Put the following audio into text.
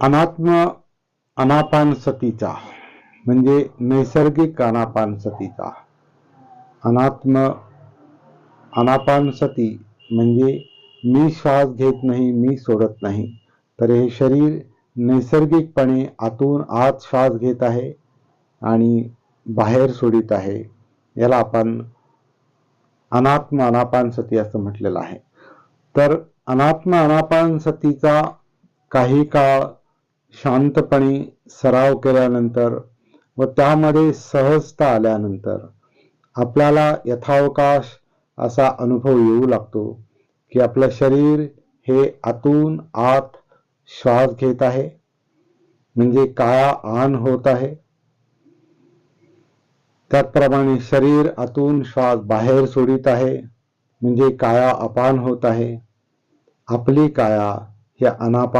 अनात्म अनापान सतीचा म्हणजे नैसर्गिक अनापान सतीचा अनात्म अनापान सती म्हणजे मी श्वास घेत नाही मी सोडत नाही. तर हे शरीर नैसर्गिकपणे आतून आत श्वास घेत आहे आणि बाहेर सोडित आहे. याला आपण अनात्म अनापान सती असं म्हटलेलं आहे. तर अनात्म अनापान सतीचा काही काळ शांतपणे सराव केल्यानंतर व त्यामध्ये सहजता आल्यानंतर आपल्याला यथावकाश असा अनुभव येऊ लागतो की आपलं शरीर हे आतून आत श्वास घेत आहे म्हणजे काया आन होत आहे. त्याचप्रमाणे शरीर आतून श्वास बाहेर सोडित आहे म्हणजे काया अपान होत आहे. आपली काया या अनापान